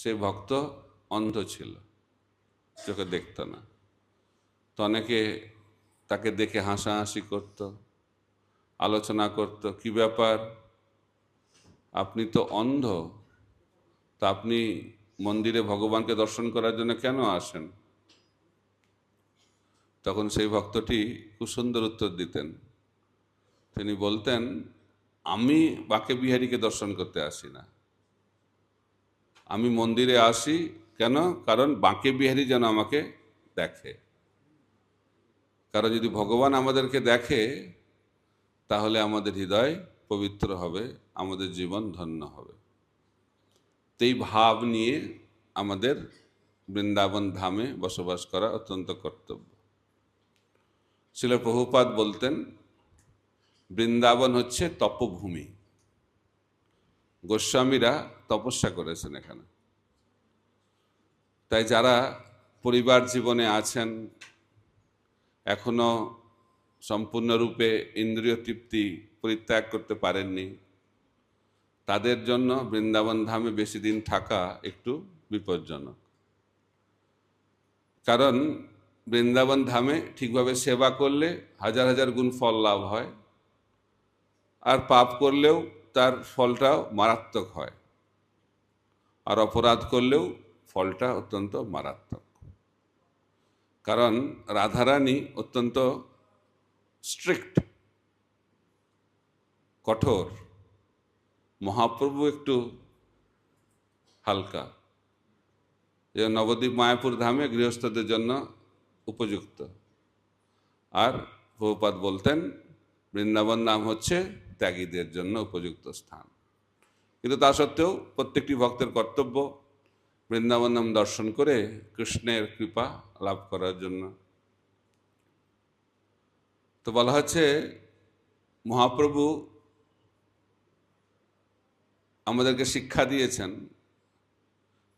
সেই ভক্ত অন্ধ ছিল, চোখে দেখত না। তো অনেকে তাকে দেখে হাসাহাসি করত, আলোচনা করত, কি ব্যাপার? আপনি তো অন্ধ, তা আপনি মন্দিরে ভগবানকে দর্শন করার জন্য কেন আসেন? তখন সেই ভক্তটি খুব সুন্দর উত্তর দিতেন। তিনি বলতেন, আমি বাকে বিহারীকে দর্শন করতে আসি না। আমি মন্দিরে আসি, কেন? কারণ বাঁকে বিহারী যেন আমাকে দেখে। কারণ যদি ভগবান আমাদেরকে দেখে, তাহলে আমাদের হৃদয় পবিত্র হবে, আমাদের জীবন ধন্য হবে। এই ভাব নিয়ে আমাদের বৃন্দাবন ধামে বসবাস করা অত্যন্ত কর্তব্য। শিল প্রভুপাদ বলতেন, বৃন্দাবন হচ্ছে তপভূমি। গোস্বামীরা তপস্যা করেছেন এখানে। তাই যারা পরিবার জীবনে আছেন, এখনও সম্পূর্ণরূপে ইন্দ্রিয় তৃপ্তি পরিত্যাগ করতে পারেননি, তাদের জন্য বৃন্দাবন ধামে বেশি দিন থাকা একটু বিপজ্জনক। কারণ বৃন্দাবন ধামে ঠিকভাবে সেবা করলে হাজার হাজার গুণ ফল লাভ হয়, আর পাপ করলেও তার ফলটাও মারাত্মক হয়। আর অপরাধ করলেও ফলটা অত্যন্ত মারাত্মক। কারণ রাধারানী অত্যন্ত স্ট্রিক্ট কঠোর, মহাপ্রভু একটু হালকা, যে নবদ্বীপ মায়াপুর ধামে গৃহস্থদের জন্য উপযুক্ত। আর প্রভুপাত বলতেন, বৃন্দাবন নাম হচ্ছে ত্যাগীদের জন্য উপযুক্ত স্থান। কিন্তু তা সত্ত্বেও প্রত্যেকটি ভক্তের কর্তব্য বৃন্দাবন নাম দর্শন করে কৃষ্ণের কৃপা লাভ করার জন্য। তো বলা হচ্ছে, মহাপ্রভু আমাদেরকে শিক্ষা দিয়েছেন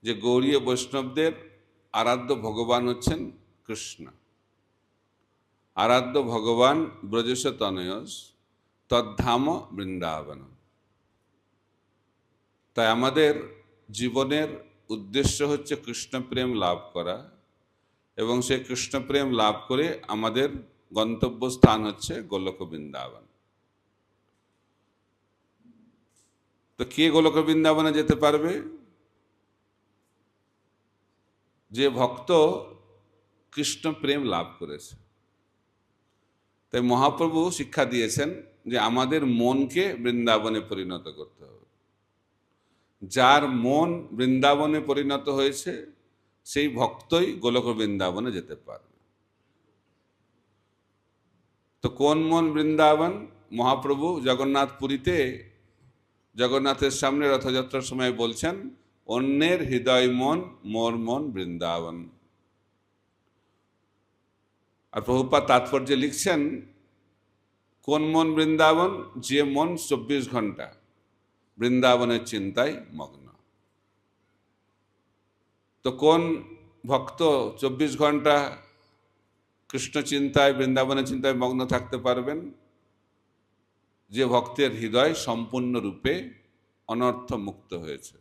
যে গৌরীয় বৈষ্ণবদের আরাধ্য ভগবান হচ্ছেন কৃষ্ণ। আরাধ্য ভগবান ব্রজস তনয়স তদ্ধাম বৃন্দাবন তাই আমাদের জীবনের উদ্দেশ্য হচ্ছে কৃষ্ণপ্রেম লাভ করা এবং সেই কৃষ্ণপ্রেম লাভ করে আমাদের গন্তব্য স্থান হচ্ছে গোলক বৃন্দাবন। তো কে গোলক বৃন্দাবনে যেতে পারবে? যে ভক্ত কৃষ্ণ প্রেম লাভ করেছে। তাই মহাপ্রভু শিক্ষা দিয়েছেন যে আমাদের মনকে বৃন্দাবনে পরিণত করতে হবে। যার মন বৃন্দাবনে পরিণত হয়েছে, সেই ভক্তই গোলক বৃন্দাবনে যেতে পারবে। তো কোন মন বৃন্দাবন? মহাপ্রভু জগন্নাথ পুরীতে জগন্নাথের সামনে রথযাত্রার সময় বলছেন, অন্যের হৃদয় মন, মোর মন বৃন্দাবন। আর প্রভুপাত তাৎপর্যে লিখছেন, কোন মন বৃন্দাবন, যে মন চব্বিশ ঘণ্টা। বৃন্দাবনের চিন্তায় মগ্ন। তো কোন ভক্ত চব্বিশ ঘণ্টা কৃষ্ণ চিন্তায়, বৃন্দাবনের চিন্তায় মগ্ন থাকতে পারবেন? যে ভক্তের হৃদয় সম্পূর্ণরূপে অনর্থ মুক্ত হয়েছে,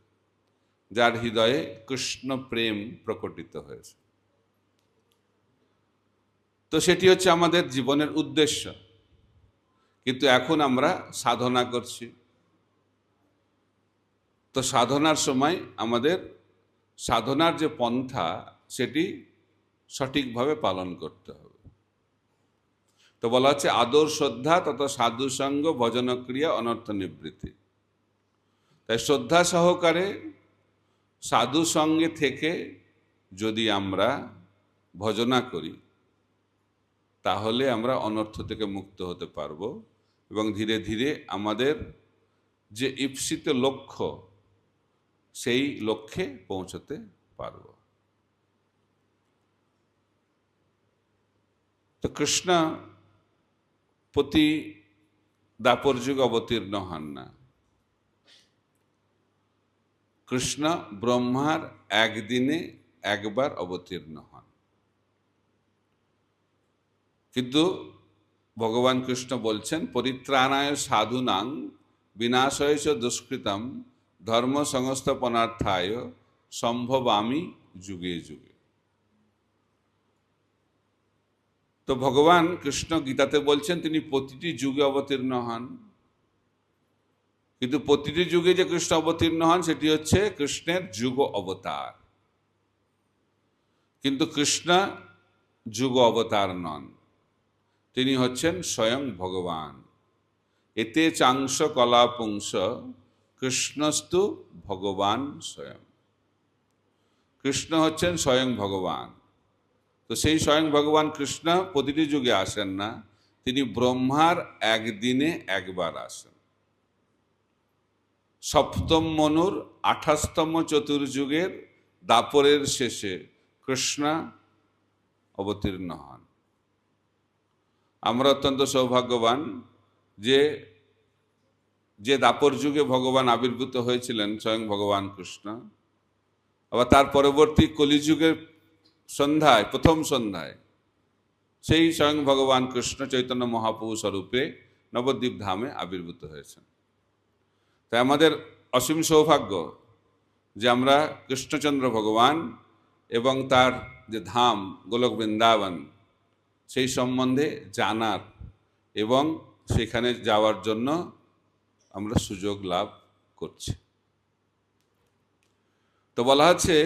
যার হৃদয়ে কৃষ্ণ প্রেম প্রকটিত হয়েছে। তো সেটি হচ্ছে আমাদের জীবনের উদ্দেশ্য। কিন্তু এখন আমরা সাধনা করছি। তো সাধনার সময় আমাদের সাধনার যে পন্থা, সেটি সঠিকভাবে পালন করতে হবে। তো বলা হচ্ছে আদর শ্রদ্ধা তথা সাধুসঙ্গ ভজনক্রিয়া অনর্থ নিবৃত্তি। তাই শ্রদ্ধা সহকারে সাধু সঙ্গে থেকে যদি আমরা ভজনা করি তাহলে আমরা অনর্থ থেকে মুক্ত হতে পারব এবং ধীরে ধীরে আমাদের যে ঈপ্সিত লক্ষ্য, সেই লক্ষ্যে পৌঁছতে পারব। তো কৃষ্ণ প্রতি দাপর যুগ অবতীর্ণ হন না। কৃষ্ণ ব্রহ্মার একদিনে একবার অবতীর্ণ হন কিন্তু ভগবান কৃষ্ণ বলছেন, পরিত্রাণায় সাধুনাং বিনাশয় দুষ্কৃতম ধর্ম সংস্থাপনার্থায় সম্ভব আমি যুগে যুগে। তো ভগবান কৃষ্ণ গীতাতে বলছেন, তিনি প্রতিটি যুগে অবতীর্ণ হন। কিন্তু প্রতিটি যুগে যে কৃষ্ণ অবতীর্ণ হন, সেটি হচ্ছে কৃষ্ণের যুগ অবতার। কিন্তু কৃষ্ণ যুগ অবতার নন। তিনি হচ্ছেন স্বয়ং ভগবান। এতে চাংশ কলাপুংস কৃষ্ণস্তু ভগবান স্বয়ং। কৃষ্ণ হচ্ছেন স্বয়ং ভগবান। তো সেই স্বয়ং ভগবান কৃষ্ণ প্রতিটি যুগে আসেন না, তিনি ব্রহ্মার একদিনে একবার আসেন। সপ্তম মনুর আঠাশতম চতুর্যুগের দাপরের শেষে কৃষ্ণ অবতীর্ণ হন। আমরা অত্যন্ত সৌভাগ্যবান যে যে দাপর যুগে ভগবান আবির্ভূত হয়েছিলেন স্বয়ং ভগবান কৃষ্ণ। আবার তার পরবর্তী কলিযুগের সন্ধ্যায়, প্রথম সন্ধ্যায়, সেই স্বয়ং ভগবান কৃষ্ণ চৈতন্য মহাপ্রভু স্বরূপে নবদ্বীপ ধামে আবির্ভূত হয়েছেন। তাই আমাদের অসীম সৌভাগ্য যে আমরা কৃষ্ণচন্দ্র ভগবান এবং তার যে ধাম গোলক বৃন্দাবন সেই সম্বন্ধে জানার এবং সেখানে যাওয়ার জন্য আমরা সুযোগ লাভ করছি। তো বলা হচ্ছে,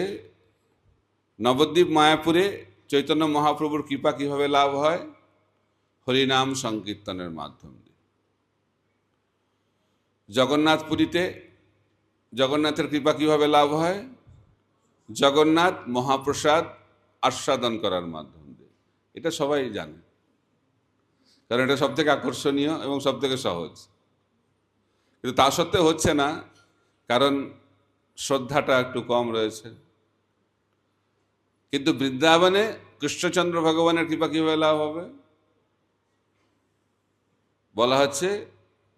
নবদ্বীপ মায়াপুরে চৈতন্য মহাপ্রভুর কৃপা কীভাবে লাভ হয়? হরিনাম সংকীর্তনের মাধ্যম দিয়ে। জগন্নাথপুরীতে জগন্নাথের কৃপা কীভাবে লাভ হয়? জগন্নাথ মহাপ্রসাদ আস্বাদন করার মাধ্যম এটা সবাই জানে। কারণ এটা সব থেকে আকর্ষণীয় এবং সব থেকে সহজ। কিন্তু তা সত্ত্বেও হচ্ছে না, কারণ শ্রদ্ধাটা একটু কম রয়েছে। কিন্তু বৃন্দাবনে কৃষ্ণচন্দ্র ভগবানের কৃপা কীভাবে লাভ হবে? বলা হচ্ছে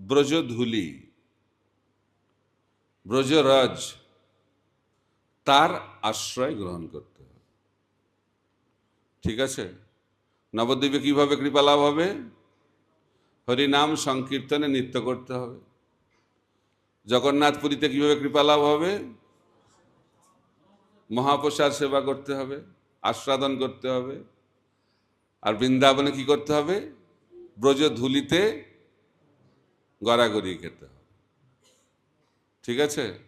ব্রজধুলি, ব্রজরজ, তার আশ্রয় গ্রহণ করতে হবে। ঠিক আছে? নবদ্বীপে কীভাবে কৃপা লাভ হবে? হরিনাম সংকীর্তনে নৃত্য করতে হবে। জগন্নাথপুরীতে কীভাবে কৃপা লাভ হবে? মহাপ্রসাদ সেবা করতে হবে, আস্বাদন করতে হবে। আর বৃন্দাবনে কি করতে হবে? ব্রজ ধুলিতে গড়াগড়ি খেতে হবে। ঠিক আছে?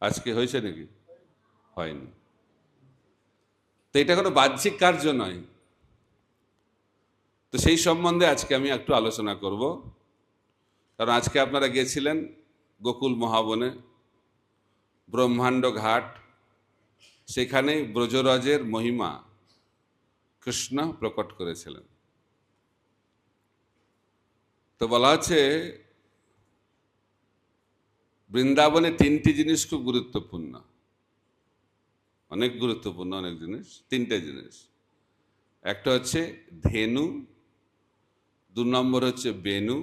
আজকে হয়েছে নাকি? হয়নি। তো এটা কোনো বাহ্যিক কার্য নয়। তো সেই সম্বন্ধে আজকে আমি একটু আলোচনা করব। কারণ আজকে আপনারা গেছিলেন গোকুল মহাবনে, ব্রহ্মাণ্ড ঘাট সেখানে ব্রজরাজের মহিমা কৃষ্ণ প্রকট করেছিলেন। তো বলা হচ্ছে, বৃন্দাবনে তিনটি জিনিস খুব গুরুত্বপূর্ণ। অনেক গুরুত্বপূর্ণ অনেক জিনিস, তিনটে জিনিস। একটা হচ্ছে ধেনু দু নম্বর হচ্ছে বেনু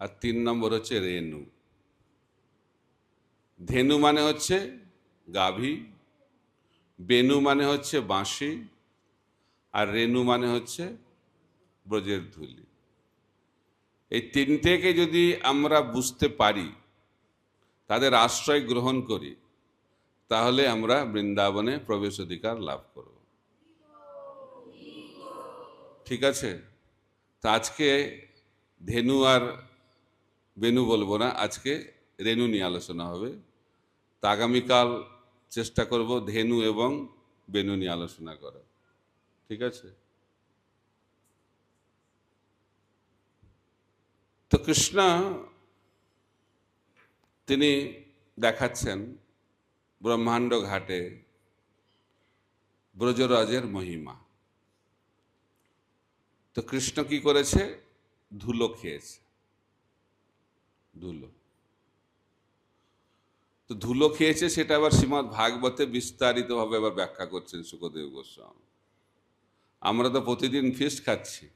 আর তিন নম্বর হচ্ছে রেনু। ধেনু মানে হচ্ছে গাভী, বেনু মানে হচ্ছে বাঁশি, আর রেনু মানে হচ্ছে ব্রজের ধুলি। এই তিনটেকে যদি আমরা বুঝতে পারি, তাদের আশ্রয় গ্রহণ করি, তাহলে আমরা বৃন্দাবনে প্রবেশ অধিকার লাভ করব। ঠিক আছে? তা আজকে ধেনু আর বেনু বলব না, আজকে রেনু নিয়ে আলোচনা হবে। তা আগামীকাল চেষ্টা করব ধেনু এবং বেনু নিয়ে আলোচনা করা ঠিক আছে? তো কৃষ্ণ, তিনি দেখাচ্ছেন ব্রহ্মাণ্ড ঘাটে ব্রজরাজের মহিমা। তো কৃষ্ণ কি করেছে? ধুলো খেয়েছে। ধুলো। তো ধুলো খেয়েছে, সেটা আবার শ্রীমৎ ভাগবতে বিস্তারিতভাবে আবার ব্যাখ্যা করছেন সুখদেব গোস্বামী। আমরা তো প্রতিদিন ফিস্ট খাচ্ছি।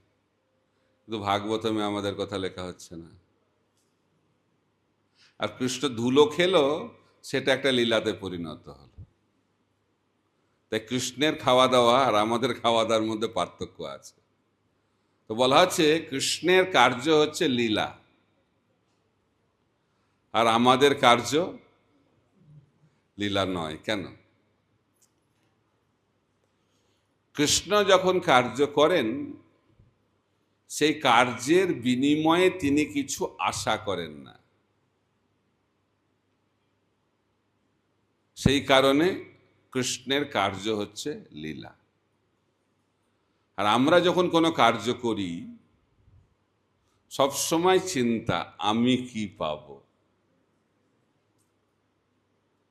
কিন্তু ভাগবতমে আমাদের কথা লেখা হচ্ছে না। আর কৃষ্ণ ধুলো খেলো, সেটা একটা লীলাতে পরিণত হলো। তাই কৃষ্ণের খাওয়া দাওয়া আর আমাদের খাওয়া দাওয়ার মধ্যে পার্থক্য আছে। তো বলা হচ্ছে কৃষ্ণের কার্য হচ্ছে লীলা। আর আমাদের কার্য লীলা নয়, কেন? কৃষ্ণ যখন কার্য করেন, সেই কার্যের বিনিময়ে তিনি কিছু আশা করেন না। সেই কারণে কৃষ্ণের কার্য হচ্ছে লীলা। আর আমরা যখন কোনো কার্য করি, সবসময় চিন্তা, আমি কি পাব?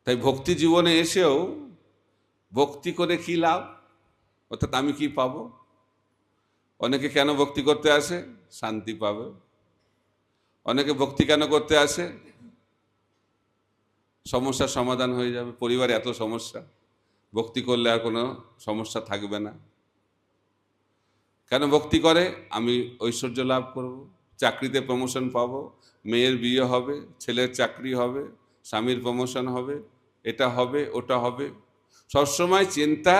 তাই ভক্তি জীবনে এসেও ভক্তি করে কি লাভ? অর্থাৎ আমি কি পাব? অনেকে কেন ভক্তি করতে আসে? শান্তি পাবে। অনেকে ভক্তি কেন করতে আসে? সমস্যার সমাধান হয়ে যাবে। পরিবার এত সমস্যা। ভক্তি করলে আর কোনো সমস্যা থাকবে না। কেন ভক্তি করে? আমি ঐশ্বর্য লাভ করব, চাকরিতে প্রমোশন পাবো, মেয়ের বিয়ে হবে, ছেলের চাকরি হবে, স্বামীর প্রমোশন হবে, এটা হবে, ওটা হবে। সবসময় চিন্তা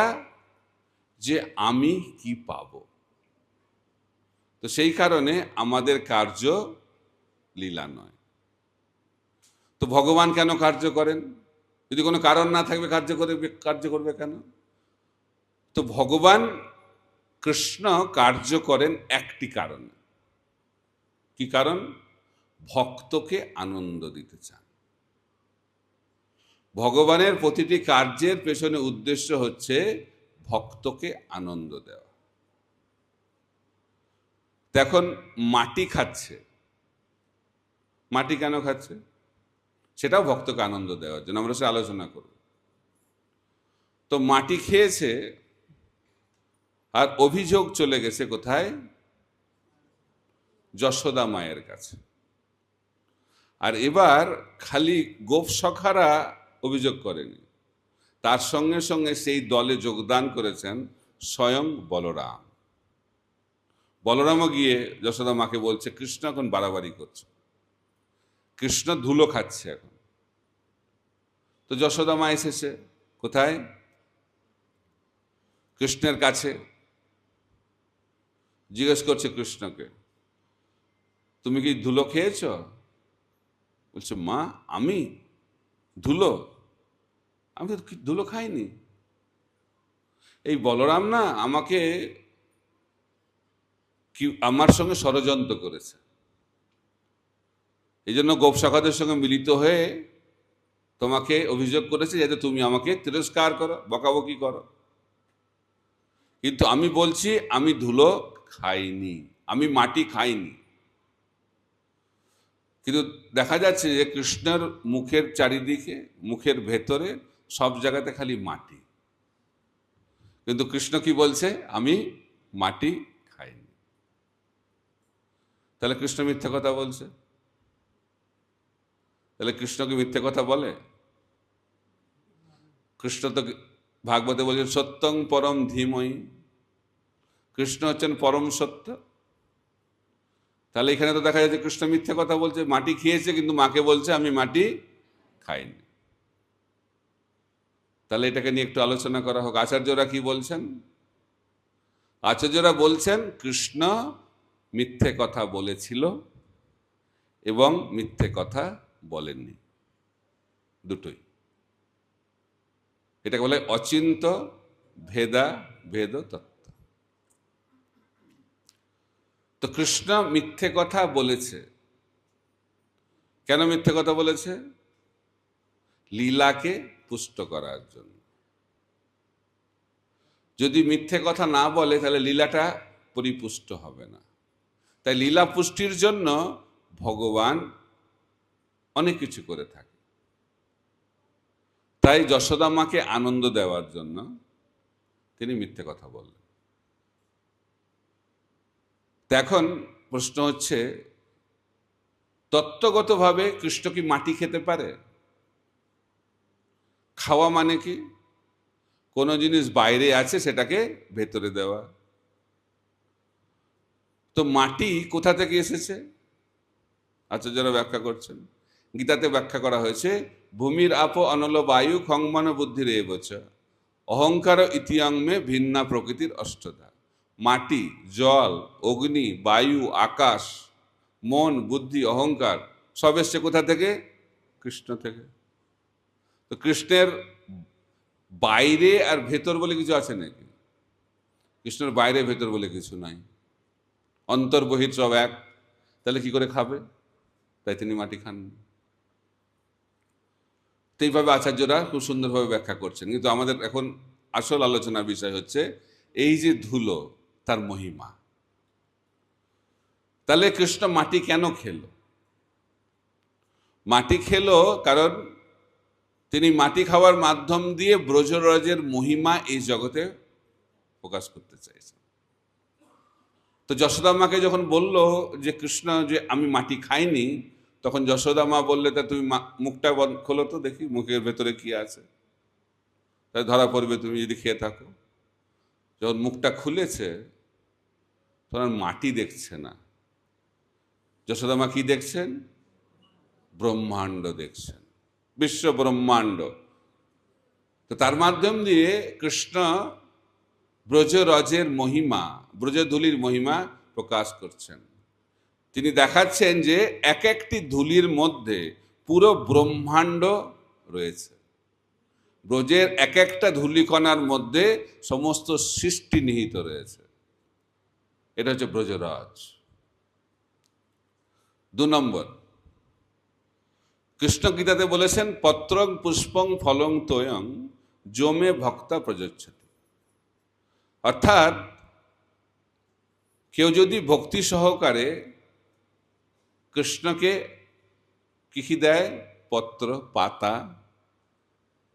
যে আমি কি পাব? তো সেই কারণে আমাদের কার্য লীলা নয়। তো ভগবান কেন কার্য করেন? যদি কোনো কারণ না থাকবে, কার্য করে কার্য করবে কেন? তো ভগবান কৃষ্ণ কার্য করেন একটি কারণে। কি কারণ? ভক্তকে আনন্দ দিতে চান। ভগবানের প্রতিটি কার্যের পেছনে উদ্দেশ্য হচ্ছে ভক্তকে আনন্দ দেওয়া। দেখুন, মাটি খাচ্ছে। মাটি কেন খাচ্ছে? সেটাও ভক্তকে আনন্দ দেওয়ার জন্য। আমরা সে আলোচনা করব। তো মাটি খেয়েছে আর অভিযোগ চলে গেছে কোথায়? যশোদা মায়ের কাছে। আর এবার খালি গোপ সখারা অভিযোগ করেনি। তার সঙ্গে সঙ্গে সেই দলে যোগদান করেছেন স্বয়ং বলরাম। বলরামও গিয়ে যশোদা মাকে বলছে, কৃষ্ণ এখন বাড়াবাড়ি করছে। কৃষ্ণ ধুলো খাচ্ছে এখন। তো যশোদা মা এসেছে কোথায়? কৃষ্ণের কাছে। জিজ্ঞেস করছে কৃষ্ণকে, তুমি কি ধুলো খেয়েছ? বলছে, মা, আমি ধুলো, আমি তো ধুলো খাইনি। এই বলরাম না আমাকে কি, আমার সঙ্গে ষড়যন্ত্র করেছে। এই জন্য গোপশাখাদের সঙ্গে মিলিত হয়ে তোমাকে অভিযোগ করেছে যাতে তুমি আমাকে তিরস্কার করো, বকাবকি করো। কিন্তু আমি বলছি, আমি ধুলো খাইনি, আমি মাটি খাইনি। কিন্তু দেখা যাচ্ছে যে কৃষ্ণের মুখের চারিদিকে, মুখের ভেতরে সব জায়গাতে খালি মাটি। কিন্তু কৃষ্ণ কি বলছে? আমি মাটি খাইনি। তাহলে কৃষ্ণ মিথ্যে কথা বলছে? তাহলে কৃষ্ণকে মিথ্যে কথা বলে? কৃষ্ণ তো ভাগবতে বলছেন সত্যং পরম ধীময়ী কৃষ্ণ হচ্ছেন পরম সত্য। তাহলে এখানে তো দেখা যাচ্ছে কৃষ্ণ মিথ্যে কথা বলছে, মাটি খেয়েছে কিন্তু মাকে বলছে, আমি মাটি খাইনি। তাহলে এটাকে নিয়ে একটু আলোচনা করা হোক। আচার্যরা কি বলছেন? আচার্যরা বলছেন, কৃষ্ণ মিথ্যে কথা বলেছিল এবং মিথ্যে কথা বলেননি। দুটোই। এটাকে বলে অচিন্ত ভেদা ভেদ তত্ত্ব। তো কৃষ্ণ মিথ্যে কথা বলেছে। কেন মিথ্যে কথা বলেছে? লীলাকে পুষ্ট করার জন্য। যদি মিথ্যে কথা না বলে, তাহলে লীলাটা পরিপুষ্ট হবে না। তাই লীলা পুষ্টির জন্য ভগবান অনেক কিছু করে থাকে। তাই যশোদা মাকে আনন্দ দেওয়ার জন্য তিনি মিথ্যে কথা বললেন। তো এখন প্রশ্ন হচ্ছে, তত্ত্বগতভাবে কৃষ্ণ কি মাটি খেতে পারে? খাওয়া মানে কি? কোনো জিনিস বাইরে আছে সেটাকে ভেতরে দেওয়া। তো মাটি কোথা থেকে এসেছে? আচার্যরা ব্যাখ্যা করছেন। গীতাতে ব্যাখ্যা করা হয়েছে, ভূমির আপ অনল বায়ু খংমান বুদ্ধির এ বছর অহংকার ইতিয়ংমে ভিন্না প্রকৃতির অষ্টধা মাটি, জল, অগ্নি, বায়ু, আকাশ, মন, বুদ্ধি, অহংকার, সব এসছে কোথা থেকে? কৃষ্ণ থেকে। তো কৃষ্ণের বাইরে আর ভেতর বলে কিছু আছে নাকি? কৃষ্ণের বাইরে, ভেতর বলে কিছু নাই। অন্তর্বহিত সব এক। তাহলে কি করে খাবে? তাই তিনি মাটি খান। তো এইভাবে আচার্যরা খুব সুন্দরভাবে ব্যাখ্যা করছেন। কিন্তু আমাদের এখন আসল আলোচনার বিষয় হচ্ছে, এই যে ধুলো তার মহিমা। তাহলে কৃষ্ণ মাটি কেন খেলো? মাটি খেলো কারণ তিনি মাটি খাওয়ার মাধ্যম দিয়ে ব্রজরাজের মহিমা এই জগতে প্রকাশ করতে চাইছেন। তো যশোদা মাকে যখন বলল যে, কৃষ্ণ, যে আমি মাটি খাইনি, তখন যশোদা মা বললে, তা তুমি মুখটা খোলো তো দেখি, মুখের ভেতরে কি আছে? তাই ধরা পড়বে, তুমি যদি খেয়ে থাকো। যখন মুখটা খুলেছে, তখন মাটি দেখছে না। যশোদা মা কি দেখছেন? ব্রহ্মাণ্ড দেখছেন। বিশ্ব ব্রহ্মাণ্ড। তো তার মাধ্যম দিয়ে কৃষ্ণ ব্রজরজের মহিমা, ব্রজধুলির মহিমা প্রকাশ করছেন। তিনি দেখাচ্ছেন যে এক একটি ধুলির মধ্যে পুরো ব্রহ্মাণ্ড রয়েছে। ব্রজের এক একটা ধূলিকণার মধ্যে সমস্ত সৃষ্টি নিহিত রয়েছে। এটা হচ্ছে ব্রজরাজ। দু নম্বর। কৃষ্ণ গীতাতে বলেছেন, পত্রং পুষ্পং ফলং তোয়ং জমে ভক্তা প্রযোজ্যতে অর্থাৎ, কেউ যদি ভক্তি সহকারে কৃষ্ণকে কি দেয়? পত্র, পাতা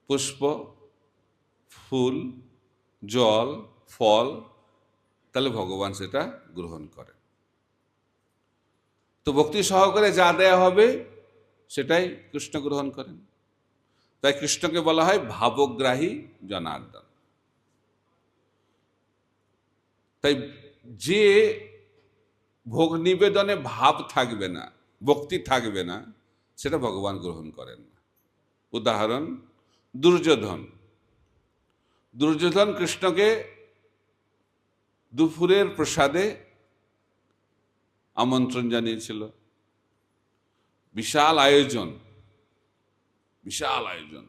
পুষ্প, ফুল, জল, ফল, তাহলে ভগবান সেটা গ্রহণ করে। তো ভক্তি সহকারে যা দেয়া হবে, সেটাই কৃষ্ণ গ্রহণ করেন। তাই কৃষ্ণকে বলা হয় ভাবগ্রাহী জনার্দন। তাই যে ভোগ নিবেদনে ভাব থাকবে না, ভক্তি থাকবে না, সেটা ভগবান গ্রহণ করেন না। উদাহরণ দুর্যোধন। দুর্যোধন কৃষ্ণকে দুপুরের প্রসাদে আমন্ত্রণ জানিয়েছিল। বিশাল আয়োজন বিশাল আয়োজন।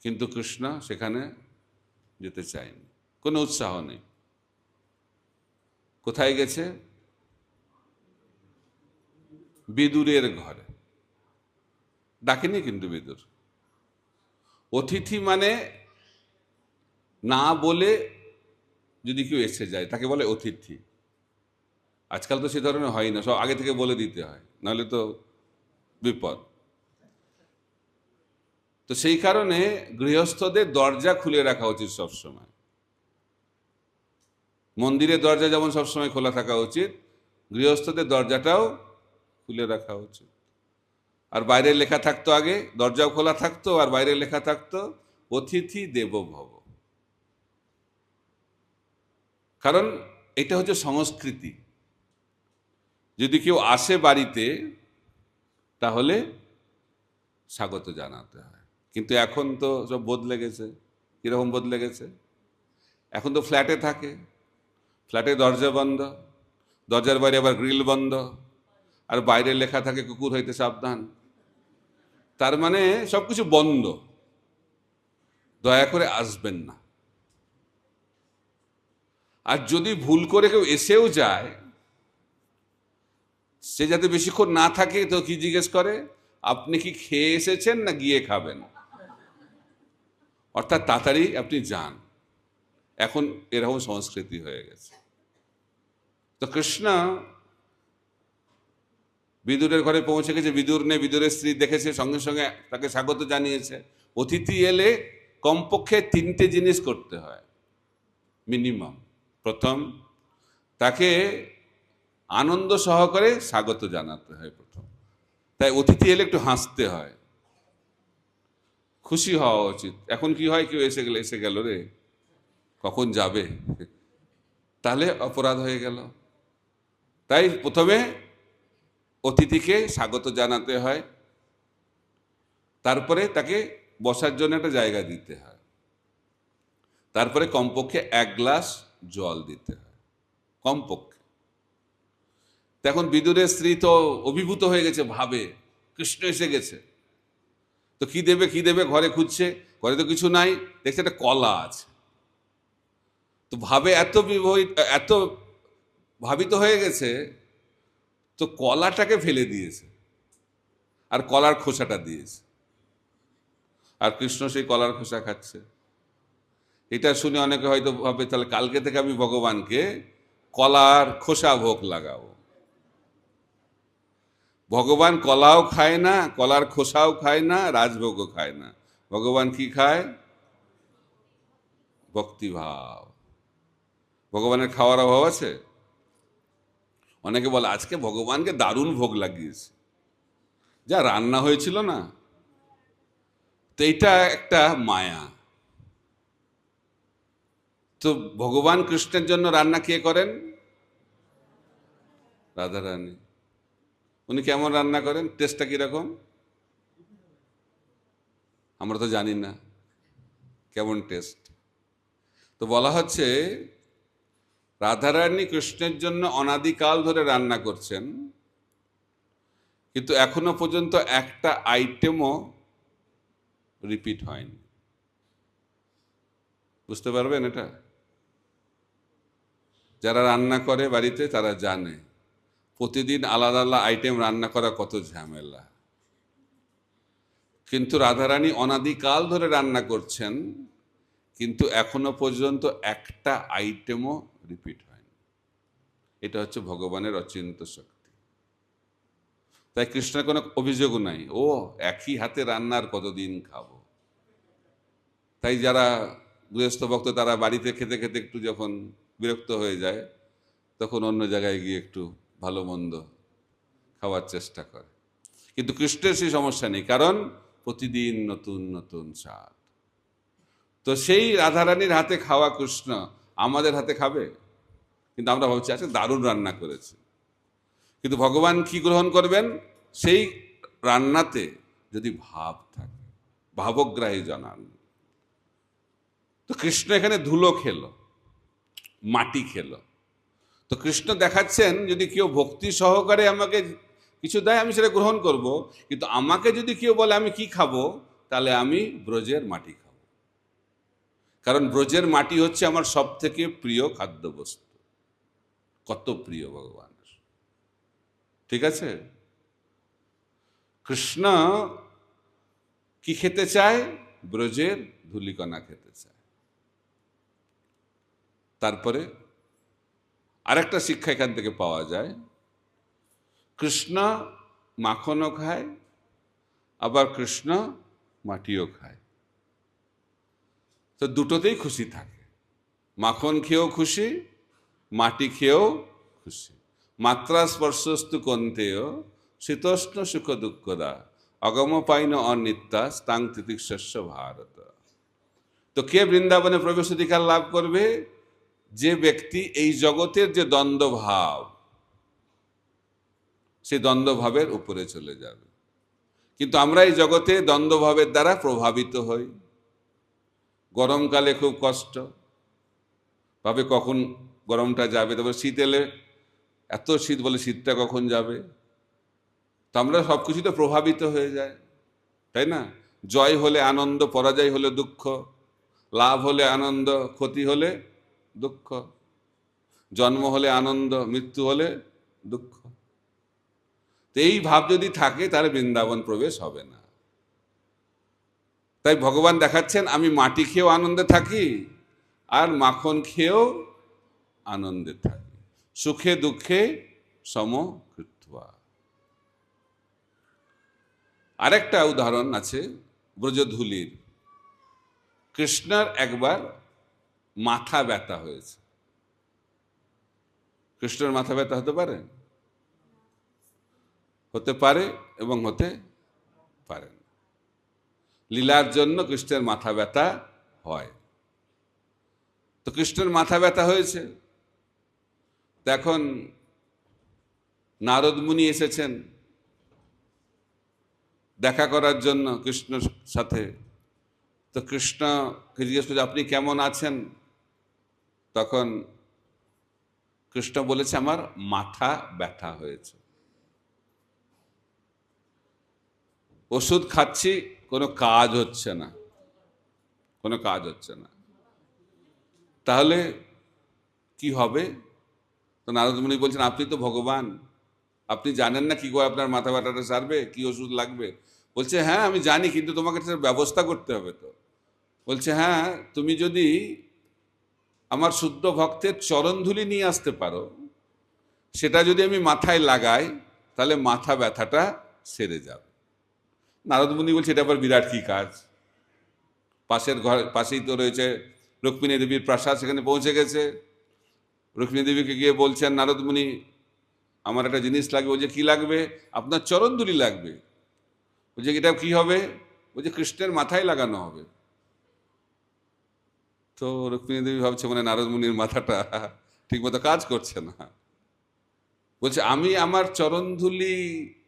কিন্তু কৃষ্ণ সেখানে যেতে চায়নি। কোনো উৎসাহ নেই। কোথায় গেছে? বিদুরের ঘরে। ডাকেনি কিন্তু বিদুর। অতিথি মানে না বলে যদি কেউ এসে যায়, তাকে বলে অতিথি। আজকাল তো সে ধরনের হয় না, সব আগে থেকে বলে দিতে হয়, নাহলে তো বিপদ। তো সেই কারণে গৃহস্থদের দরজা খুলে রাখা উচিত সবসময়। মন্দিরের দরজা যেমন সবসময় খোলা থাকা উচিত, গৃহস্থদের দরজাটাও খুলে রাখা উচিত। আর বাইরে লেখা থাকতো আগে, দরজাও খোলা থাকতো, আর বাইরে লেখা থাকতো, অতিথি দেব ভব কারণ এটা হচ্ছে সংস্কৃতি। যদি কেউ আসে বাড়িতে, তাহলে স্বাগত জানাতে হয়। কিন্তু এখন তো সব বদলে গেছে। কীরকম বদলে গেছে? এখন তো ফ্ল্যাটে থাকে। ফ্ল্যাটে দরজা বন্ধ, দরজার বাইরে আবার গ্রিল বন্ধ, আর বাইরে লেখা থাকে, কুকুর হইতে সাবধান। তার মানে সব কিছু বন্ধ। দয়া করে আসবেন না। আর যদি ভুল করে কেউ এসেও যায়, সে যাতে বেশিক্ষণ না থাকে তো কি জিজ্ঞেস করে? আপনি কি খেয়ে এসেছেন না গিয়ে খাবেন? অর্থাৎ তাড়াতাড়ি আপনি যান। এখন এরকম সংস্কৃতি হয়ে গেছে। তো কৃষ্ণ বিদুরের ঘরে পৌঁছে গেছে, বিদুর নেই বিদুরের স্ত্রী দেখেছে, সঙ্গে সঙ্গে তাকে স্বাগত জানিয়েছে। অতিথি এলে কমপক্ষে তিনটে জিনিস করতে হয় মিনিমাম প্রথম, তাকে আনন্দ সহকারে স্বাগত জানাতে হয় প্রথম। তাই অতিথি এলে একটু হাসতে হয়। খুশি হওয়া উচিত। এখন কি হয়? কেউ এসে গেলে, এসে গেল রে। কখন যাবে? তাহলে অপরাধ হয়ে গেল। তাই প্রথমে অতিথিকে স্বাগত জানাতে হয়। তারপরে তাকে বসার জন্য একটা জায়গা দিতে হয়। তারপরে কমপক্ষে এক গ্লাস জল দিতে হয়। কমপক্ষে। তো এখন বিদুরের স্ত্রী তো অভিভূত হয়ে গেছে, ভাবে, কৃষ্ণ এসে গেছে। তো কি দেবে কি দেবে, ঘরে খুঁজছে, ঘরে তো কিছু নাই, দেখছে একটা কলা আছে। তো ভাবে এত বিবহিত এত ভাবিত হয়ে গেছে তো কলাটাকে ফেলে দিয়েছে। আর কলার খোসাটা দিয়েছে। আর কৃষ্ণ সেই কলার খোসা খাচ্ছে। এটা শুনে অনেকে হয়তো ভাবে তাহলে কালকে থেকে আমি ভগবানকে কলার খোসা ভোগ লাগাবো। ভগবান কলাও খায় না, কলার খোসাও খায় না, রাজভোগও খায় না। ভগবান কি খায়? ভক্তিভাব। ভগবানের খাওয়ার অভাব আছে? অনেকে বলে, আজকে ভগবানকে দারুণ ভোগ লাগিয়েছে। যা রান্না হয়েছিল না, তো এইটা একটা মায়া। তো ভগবান কৃষ্ণের জন্য রান্না কে করেন? রাধারানী। উনি কেমন রান্না করেন? টেস্টটা কীরকম? আমরা তো জানি না, কেমন টেস্ট। তো বলা হচ্ছে রাধারানী কৃষ্ণের জন্য অনাদিকাল ধরে রান্না করছেন, কিন্তু এখনও পর্যন্ত একটা আইটেমও রিপিট হয়নি। বুঝতে পারবেন এটা? যারা রান্না করে বাড়িতে, তারা জানে, প্রতিদিন আলাদা আলাদা আইটেম রান্না করা কত ঝামেলা। কিন্তু রাধারানী অনাদিকাল ধরে রান্না করছেন, কিন্তু এখনও পর্যন্ত একটা আইটেমও রিপিট হয়নি এটা হচ্ছে ভগবানের অচিন্ত শক্তি। তাই কৃষ্ণের কোনো অভিযোগও নাই, ও, একই হাতে রান্নার কতদিন খাব? তাই যারা গৃহস্থ ভক্ত, তারা বাড়িতে খেতে খেতে একটু যখন বিরক্ত হয়ে যায়, তখন অন্য জায়গায় গিয়ে একটু ভালো মন্দ খাওয়ার চেষ্টা করে। কিন্তু কৃষ্ণের সেই সমস্যা নেই, কারণ প্রতিদিন নতুন নতুন স্বাদ। তো সেই রাধারানীর হাতে খাওয়া কৃষ্ণ আমাদের হাতে খাবে। কিন্তু আমরা ভাবছি আজকে দারুণ রান্না করেছে। কিন্তু ভগবান কি গ্রহণ করবেন? সেই রান্নাতে যদি ভাব থাকে, ভাবগ্রাহী জানান। তো কৃষ্ণ এখানে ধুলো খেলো, মাটি খেলো। তো কৃষ্ণ দেখাচ্ছেন, যদি কেউ ভক্তি সহকারে আমাকে কিছু দেয়, আমি সেটা গ্রহণ করব। কিন্তু আমাকে যদি কেউ বলে, আমি কি খাব? তাহলে আমি ব্রজের মাটি খাব। কারণ ব্রজের মাটি হচ্ছে আমার সব থেকে প্রিয় খাদ্যবস্তু। কত প্রিয় ভগবানের। ঠিক আছে? কৃষ্ণ কি খেতে চায়? ব্রজের ধুলিকণা খেতে চায়। তারপরে আরেকটা শিক্ষা এখান থেকে পাওয়া যায়। কৃষ্ণ মাখনও খায়, আবার কৃষ্ণ মাটিও খায়। তো দুটোতেই খুশি থাকে। মাখন খেয়েও খুশি, মাটি খেয়েও খুশি। মাত্রা স্পর্শস্তু কন্তেয়, শীতোষ্ণ সুখ দুঃখদা, অগম পাইন অনিত্যা, স্তাং তিতিক্ষস্য ভারত। তো কে বৃন্দাবনে প্রবেশ অধিকার লাভ করবে? যে ব্যক্তি এই জগতের যে দ্বন্দ্বভাব সেই দ্বন্দ্বভাবের উপরে চলে যাবে। কিন্তু আমরা এই জগতে দ্বন্দ্বভাবের দ্বারা প্রভাবিত হই। গরমকালে খুব কষ্ট। ভাবে কখন গরমটা যাবে, তারপর শীত এলে এত শীত বলে শীতটা কখন যাবে? তো আমরা সব কিছুতে প্রভাবিত হয়ে যায়, তাই না? জয় হলে আনন্দ, পরাজয় হলে দুঃখ, লাভ হলে আনন্দ, ক্ষতি হলে দুঃখ, জন্ম হলে আনন্দ, মৃত্যু হলে দুঃখ। তো এই ভাব যদি থাকে, তাহলে বৃন্দাবন প্রবেশ হবে না। তাই ভগবান দেখাচ্ছেন, আমি মাটি খেয়েও আনন্দে থাকি আর মাখন খেয়েও আনন্দে থাকি। সুখে দুঃখে সমকৃত্বা। আরেকটা উদাহরণ আছে ব্রজধুলির। কৃষ্ণার একবার মাথা ব্যথা হয়েছে। কৃষ্ণের মাথা ব্যথা হতে পারে? হতে পারে এবং হতে পারে না। লীলার জন্য কৃষ্ণের মাথা ব্যথা হয়। তো কৃষ্ণের মাথা ব্যথা হয়েছে। এখন নারদ মুনি এসেছেন। দেখা করার জন্য কৃষ্ণর সাথে। তো কৃষ্ণকে জিজ্ঞেস করছে, আপনি কেমন আছেন? তখন কৃষ্ণ বলেছে, আমার মাথা ব্যথা হয়েছে। ওষুধ খাচ্ছি কোনো কাজ হচ্ছে না। কোনো কাজ হচ্ছে না। তাহলে কি হবে? তো নারদমণি বলছেন, আপনি তো ভগবান। আপনি জানেন না কি করে আপনার মাথা ব্যথাটা সারবে, কি ওষুধ লাগবে? বলছে হ্যাঁ আমি জানি, কিন্তু তোমাকে ব্যবস্থা করতে হবে তো। বলছে হ্যাঁ তুমি যদি আমার শুদ্ধ ভক্তের চরণধুলি নিয়ে আসতে পারো, সেটা যদি আমি মাথায় লাগাই, তাহলে মাথা ব্যথাটা সেরে যাবে। নারদমুনি বলছে, এটা আবার বিরাট কি কাজ? পাশের ঘর, পাশেই তো রয়েছে রুক্মিণী দেবীর প্রাসাদ, সেখানে পৌঁছে গেছে। রুক্মিণী দেবীকে গিয়ে বলছেন নারদমুনি আমার একটা জিনিস লাগবে বলছে কি লাগবে? আপনার চরণধুলি লাগবে। বলছে এটা কি হবে? বলছে কৃষ্ণের মাথায় লাগানো হবে। তো রুক্মিণী দেবী ভাবছে মানে নারদমুনির মাথাটা ঠিকমতো কাজ করছে না। বলছে, আমি আমার চরণধুলি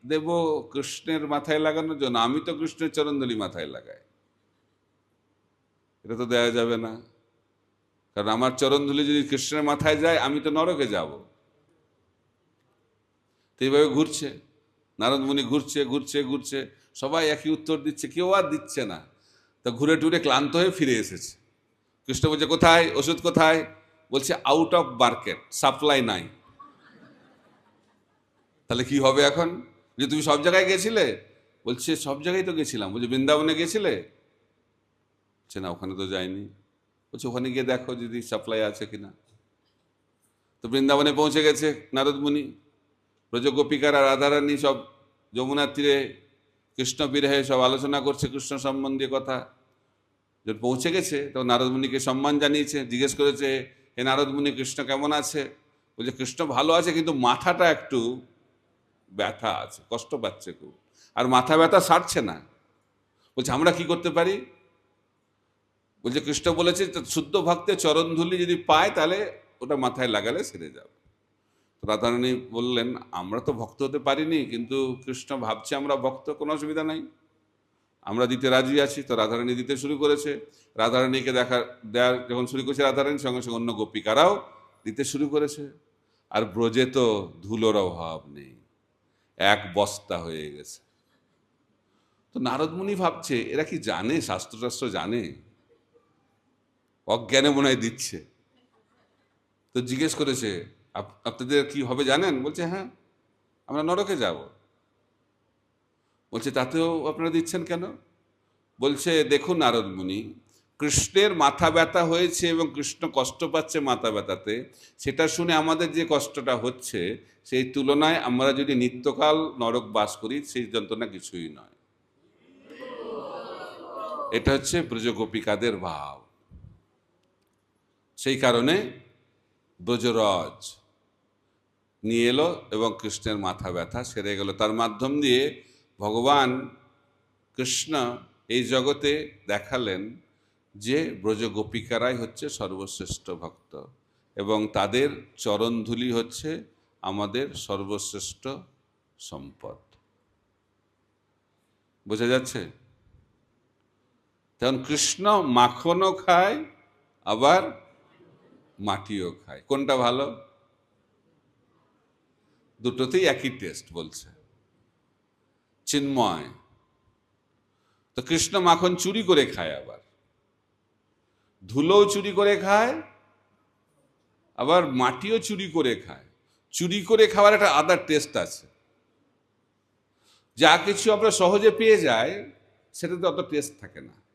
দেব কৃষ্ণের মাথায় লাগানোর জন্য। আমি তো কৃষ্ণের চরণদলি মাথায় লাগাই। এটা তো দেয়া যাবে না। কারণ আমার চরণধুলি যদি কৃষ্ণের মাথায় যায়, আমি তো নরকে যাব। তো এইভাবে ঘুরছে। নারদমুনি ঘুরছে ঘুরছে ঘুরছে। সবাই একই উত্তর দিচ্ছে, কেউ আর দিচ্ছে না। তা ঘুরে টুরে ক্লান্ত হয়ে ফিরে এসেছে। কৃষ্ণ বলছে, কোথায়? ওষুধ কোথায়? বলছে আউট অফ মার্কেট সাপ্লাই নাই। তাহলে কি হবে এখন? যে তুমি সব জায়গায় গেছিলে? বলছে, সব জায়গায় তো গেছিলাম। বলছে, বৃন্দাবনে গেছিলে? বলছে, না, ওখানে তো যাইনি। বলছে, ওখানে গিয়ে দেখো যদি সাপ্লাই আছে কিনা। তো বৃন্দাবনে পৌঁছে গেছে নারদ মুনি ব্রজগোপিকারা রাধারানী সব যমুনার তীরে কৃষ্ণ বিরহে সব আলোচনা করছে, কৃষ্ণ সম্বন্ধীয় কথা। যখন পৌঁছে গেছে, তখন নারদমুনিকে সম্মান জানিয়েছে, জিজ্ঞেস করেছে, হে নারদমুনি, কৃষ্ণ কেমন আছে? বলছে, কৃষ্ণ ভালো আছে, কিন্তু মাথাটা একটু ব্যথা আছে, কষ্ট পাচ্ছে খুব। আর মাথা ব্যথা সারছে না। বলছে, আমরা কি করতে পারি? বলছে, কৃষ্ণ বলেছে শুদ্ধ ভক্তের চরণধুলি যদি পায়, তাহলে ওটা মাথায় লাগালে সেরে যাবে। তো রাধারানী বললেন, আমরা তো ভক্ত হতে পারিনি, কিন্তু কৃষ্ণ ভাবছে আমরা ভক্ত, কোনো অসুবিধা নাই। আমরা দিতে রাজি আছি। তো রাধারানী দিতে শুরু করেছে। রাধারানীকে দেখা দেওয়ার যখন শুরু করেছে রাধারানী, সঙ্গে সঙ্গে অন্য গোপিকারাও দিতে শুরু করেছে। আর ব্রজে তো ধুলোর অভাব নেই। এক বস্তা হয়ে গেছে। তো নারদমুনি ভাবছে, এরা কি জানে, শাস্ত্রশাস্ত্র জানে? অজ্ঞানে মনে হয় দিচ্ছে। তো জিজ্ঞেস করেছে, "আপ- আপনাদের কি হবে জানেন? বলছে হ্যাঁ আমরা নরকে যাব। বলছে, তাতেও আপনারা দিচ্ছেন কেন? বলছে, দেখুন নারদ মুনি কৃষ্ণের মাথা ব্যথা হয়েছে এবং কৃষ্ণ কষ্ট পাচ্ছে মাথা ব্যথাতে, সেটা শুনে আমাদের যে কষ্টটা হচ্ছে, সেই তুলনায় আমরা যদি নিত্যকাল নরক বাস করি, সেই যন্ত্রণা কিছুই নয়। এটা হচ্ছে ব্রজগোপিকাদের ভাব। সেই কারণে ব্রজরজ নিয়ে এলো এবং কৃষ্ণের মাথা ব্যথা সেরে গেল। তার মাধ্যম দিয়ে ভগবান কৃষ্ণ এই জগতে দেখালেন যে ব্রজ গোপিকারাই হচ্ছে সর্বশ্রেষ্ঠ ভক্ত এবং তাদের চরণধুলি হচ্ছে আমাদের সর্বশ্রেষ্ঠ সম্পদ। বোঝা যাচ্ছে? তখন কৃষ্ণ মাখনও খায়, আবার মাটিও খায়। কোনটা ভালো? দুটোতেই একই টেস্ট বলছে। চিন্ময়। তো কৃষ্ণ মাখন চুরি করে খায় আবার। ধুলোও চুরি করে খায়, আবার মাটিও চুরি করে খায়। চুরি করে খাওয়ার একটা আদার টেস্ট আছে। যা কিছু আমরা সহজে পেয়ে যাই, সেটাতে অত টেস্ট থাকে না।